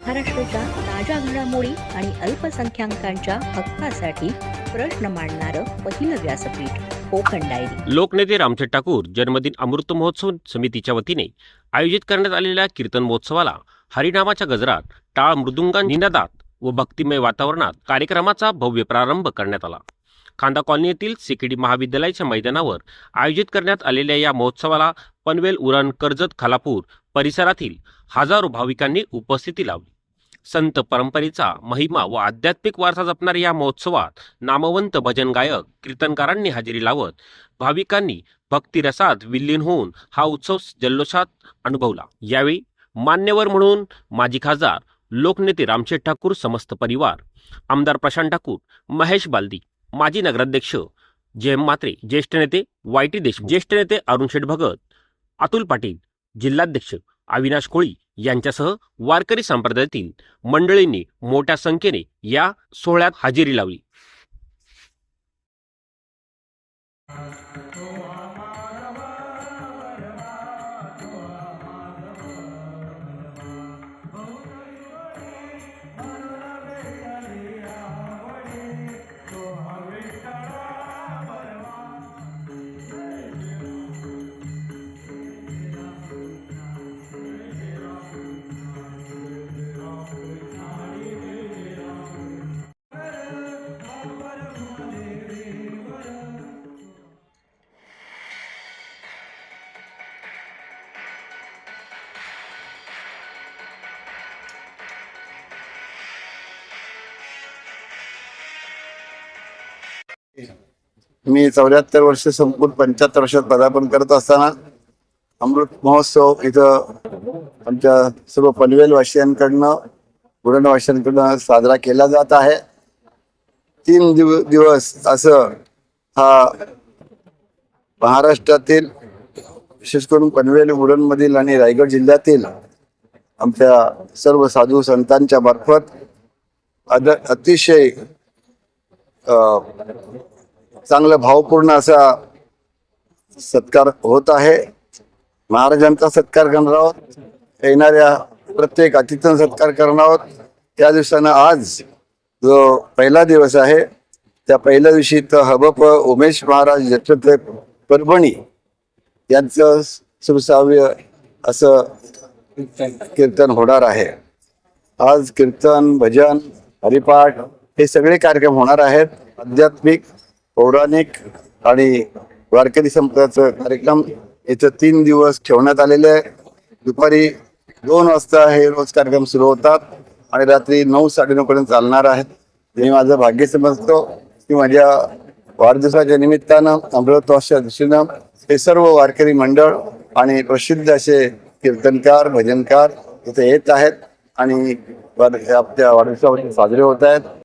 महाराष्ट्राच्या ताज्या घडामोडी आणि अल्पसंख्याकांच्या हक्कासाठी प्रश्न मांडणारं पहिलं व्यासपीठ कोकण डायरी. लोकनेते रामथेट ठाकूर जन्मदिन अमृत महोत्सव समितीच्या वतीने आयोजित करण्यात आलेल्या कीर्तन महोत्सवाला हरिनामाच्या गजरात टाळ मृदुंगा निनादात व भक्तिमय वातावरणात कार्यक्रमाचा भव्य प्रारंभ करण्यात आला. खांदा कॉलनी येथील सिकेडी महाविद्यालयाच्या मैदानावर आयोजित करण्यात आलेल्या या महोत्सवाला पनवेल उरण कर्जत खालापूर परिसरातील हजारो भाविकांनी उपस्थिती लावली. संत परंपरेचा महिमा व आध्यात्मिक वारसा जपणाऱ्या या महोत्सवात नामवंत भजन गायक कीर्तनकारांनी हजेरी लावत भाविकांनी भक्तिरसात विलीन होऊन हा उत्सव जल्लोषात अनुभवला. यावेळी मान्यवर म्हणून माजी खासदार लोकनेते रामशेठ ठाकूर समस्त परिवार आमदार प्रशांत ठाकूर महेश बालदी माजी नगराध्यक्ष जयम मात्रे ज्येष्ठ नेते वाय टी देशमुख ज्येष्ठ नेते अरुण शेठ भगत अतुल पाटील जिल्हाध्यक्ष अविनाश कोळी यांच्यासह वारकरी संप्रदायातील मंडळींनी मोठ्या संख्येने या सोहळ्यात हजेरी लावली. मी चौऱ्याहत्तर वर्ष संपूर्ण पंच्याहत्तर वर्षात पदार्पण करत असताना अमृत महोत्सव इथं आमच्या सर्व पनवेल वासियांकडनं बुलढाणा साजरा केला जात आहे. तीन दिव दिवस असं हा महाराष्ट्रातील विशेष करून पनवेल बुलढाणमधील आणि रायगड जिल्ह्यातील आमच्या सर्व साधू संतांच्या मार्फत अद अतिशय चांगला भावपूर्ण असा सत्कार होत आहे. महाराजांचा सत्कार करणार आहोत. येणाऱ्या प्रत्येक अतिथींचा सत्कार करणार आहोत. त्या दिवसानं आज जो पहिला दिवस आहे त्या पहिल्या दिवशी तर हबप उमेश महाराज यशवंत परभणी यांचं सुसाव्य असं कीर्तन होणार आहे. आज कीर्तन भजन हरिपाठ हे सगळे कार्यक्रम होणार आहेत. आध्यात्मिक पौराणिक आणि वारकरी संप्रदायाचा कार्यक्रम इथं तीन दिवस ठेवण्यात आलेले आहे. दुपारी दोन वाजता हे रोज कार्यक्रम सुरू होतात आणि रात्री नऊ साडेनऊ पर्यंत चालणार आहेत. मी माझं भाग्य समजतो की माझ्या वाढदिवसाच्या निमित्तानं अमृतवासच्या दृष्टीनं हे सर्व वारकरी मंडळ आणि प्रसिद्ध असे कीर्तनकार भजनकार इथे येत आहेत आणि आपल्या वाढदिवसावर साजरे होत आहेत.